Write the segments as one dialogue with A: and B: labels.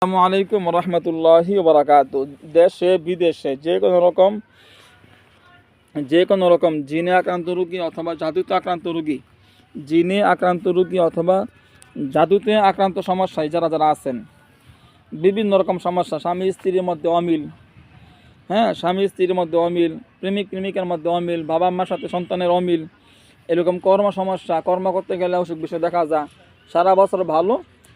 A: আসসালামু আলাইকুম রহমতুল্লাহি বারাকাত দেশে, বিদেশে যে কোনো রকম, যে কোনো রকম জিনে আক্রান্ত রুগী অথবা জাদুতে আক্রান্ত রুগী, জিনে আক্রান্ত রুগী অথবা জাদুতে আক্রান্ত সমস্যায় যারা যারা আছেন, বিভিন্ন রকম সমস্যা, স্বামী স্ত্রীর মধ্যে অমিল হ্যাঁ স্বামী স্ত্রীর মধ্যে অমিল, প্রেমিক প্রেমিকের মধ্যে অমিল, বাবা মার সাথে সন্তানের অমিল, এরকম কর্ম সমস্যা, কর্ম করতে গেলে অসুখ বিষয় দেখা যায়, সারা বছর ভালো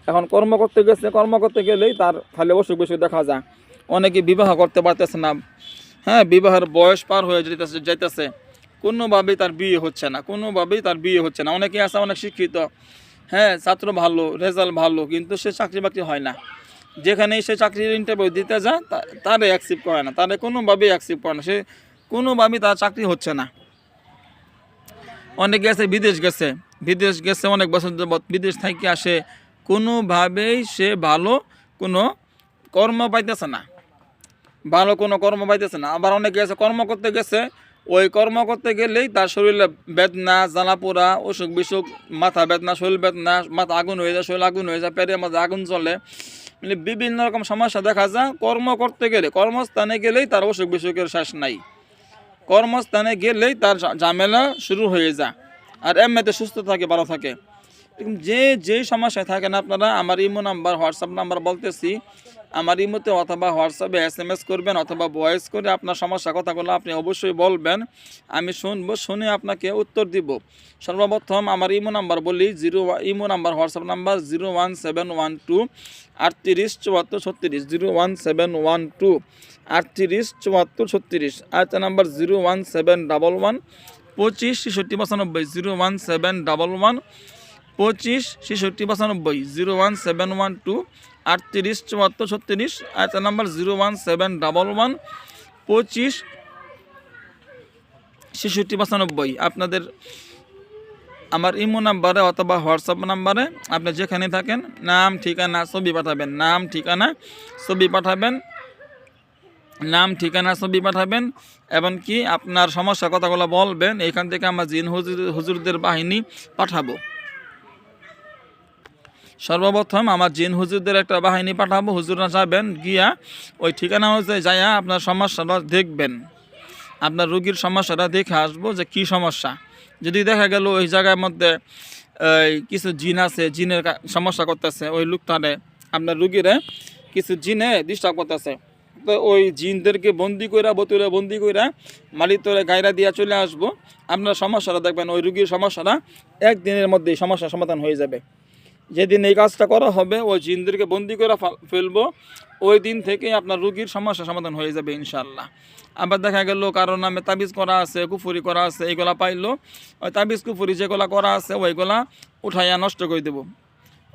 A: এখন কর্ম করতে গেছে, কর্ম করতে গেলেই তার খালি অসুখ বিসুখ দেখা যায়। অনেকে বিবাহ করতে পারতেছে না। হ্যাঁ বিবাহের বয়স পার হয়ে যেতেছে যাইতেছে। কোনোভাবেই তার বিয়ে হচ্ছে না, কোনোভাবেই তার বিয়ে হচ্ছে না। অনেকে আছে, অনেক শিক্ষিত। হ্যাঁ ছাত্র ভালো, রেজাল্ট ভালো, কিন্তু সে চাকরি বাকরি হয় না। যেখানেই সে চাকরির ইন্টারভিউ দিতে যায় তারে অ্যাকসেপ্ট করে না। তারে কোনোভাবেই অ্যাকসেপ্ট করে না। সে কোনোভাবেই তার চাকরি হচ্ছে না। অনেকে গেছে বিদেশ গেছে। বিদেশ গেছে অনেক বছর বিদেশ থেকে আসে কোনোভাবেই সে ভালো কোনো কর্ম পাইতেছে না। ভালো কোনো কর্ম পাইতেছে না। আবার অনেকে গেছে কর্ম করতে গেছে, ওই কর্ম করতে গেলেই তার শরীরে বেদনা জ্বালা পোড়া অসুখ বিসুখ, মাথা বেদনা, শরীর বেদনা, মাথা আগুন হয়ে যায়, শরীর আগুন হয়ে যায়, পেটের মাঝে আগুন চলে মানে বিভিন্ন রকম সমস্যা দেখা যায়। কর্ম করতে গেলে, কর্মস্থানে গেলেই তার অসুখ বিসুখের শেষ নাই। কর্মস্থানে গেলেই তার ঝামেলা শুরু হয়ে যায়। আর এমনিতে সুস্থ থাকে, ভালো থাকে। যে যেই সমস্যায় থাকেন আপনারা, আমার ইমো নাম্বার, হোয়াটসঅ্যাপ নাম্বার বলতেছি, আমার ইমোতে অথবা হোয়াটসঅ্যাপে এস এম এস করবেন অথবা ভয়েস করে আপনার সমস্যা কথাগুলো আপনি অবশ্যই বলবেন। আমি শুনব, শুনে আপনাকে উত্তর দিব। সর্বপ্রথম আমার ইমো নাম্বার বলি, zero imo number, WhatsApp number, zero one seven one two আটত্রিশ চুয়াত্তর ছত্রিশ। Zero one seven one two আটত্রিশ চুয়াত্তর ছত্রিশ। আরেকটা number, zero one seven double one পঁচিশ ছেষট্টি পঁচানব্বই। Zero one seven double one পঁচিশ, ছেষট্টি পঁচানব্বই zero one seven one two, আটত্রিশ, চুয়াত্তর, ছত্রিশ আরেকটা number zero one seven double one, পঁচিশ, ছেষট্টি পঁচানব্বই আপনাদের আমার ইমো নাম্বারে অথবা হোয়াটসঅ্যাপ নাম্বারে আপনি যেখানে থাকেন, নাম, ঠিকানা, ছবি পাঠাবেন। নাম, ঠিকানা, ছবি পাঠাবেন। নাম, ঠিকানা, ছবি পাঠাবেন। এমনকি আপনার সমস্যা কথাগুলো বলবেন, এখান থেকে আমরা জিন হুজুর হুজুরদের বাহিনী পাঠাবো। সর্বপ্রথম আমার জিন হুজুরদের একটা বাহিনী পাঠাবো। হুজুররা যাবেন, গিয়া ওই ঠিকানা অনুযায়ী যাইয়া আপনার সমস্যাটা দেখবেন। আপনার রুগীর সমস্যাটা দেখে আসব যে কি সমস্যা। যদি দেখা গেল ওই জায়গার মধ্যে কিছু জিন আছে, জিনের সমস্যা করতেছে, ওই লোকটারে আপনার রুগীরে কিছু জিনে ডিস্টার্ব করতেছে। তো ওই জিনদেরকে বন্দি কইরা, বোতলে বন্দি কইরা মালিক তোরে গায়রা দিয়া চলে আসব। আপনার সমস্যাটা দেখবেন, ওই রুগীর সমস্যাটা একদিনের মধ্যেই সমস্যার সমাধান হয়ে যাবে। যেদিন এই কাজটা করা হবে, ওই জিনদেরকে বন্দি করে ফেলব। ওই দিন থেকে আপনার রুগীর সমস্যা সমাধান হয়ে যাবে ইনশাল্লাহ আবার দেখা গেল কারোর নামে তাবিজ করা আছে, কুফুরি করা আছে, এইগুলা পাইলো। ওই তাবিজ, কুফুরি যেগুলা করা আছে, ওইগুলা উঠাইয়া নষ্ট করে দেবো।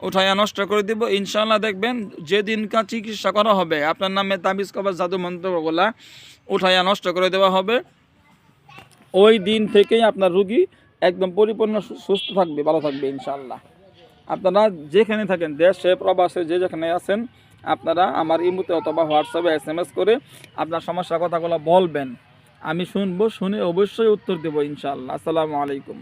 A: উঠাইয়া নষ্ট করে দিব। ইনশাল্লাহ দেখবেন যেদিন কা চিকিৎসা করা হবে, আপনার নামে তাবিজ কবার জাদু মন্ত্রগুলা উঠাইয়া নষ্ট করে দেওয়া হবে। ওই দিন থেকেই আপনার রুগী একদম পরিপূর্ণ সুস্থ থাকবে, ভালো থাকবে ইনশাল্লাহ আপনারা যেখানে থাকেন, দেশে, প্রবাসে, যে যেখানে আছেন, আপনারা আমার ইমুতে অথবা হোয়াটসঅ্যাপে এস এম এস করে আপনার সমস্যার কথাগুলো বলবেন। আমি শুনব, শুনে অবশ্যই উত্তর দেবো ইনশাল্লাহ আসসালামু আলাইকুম।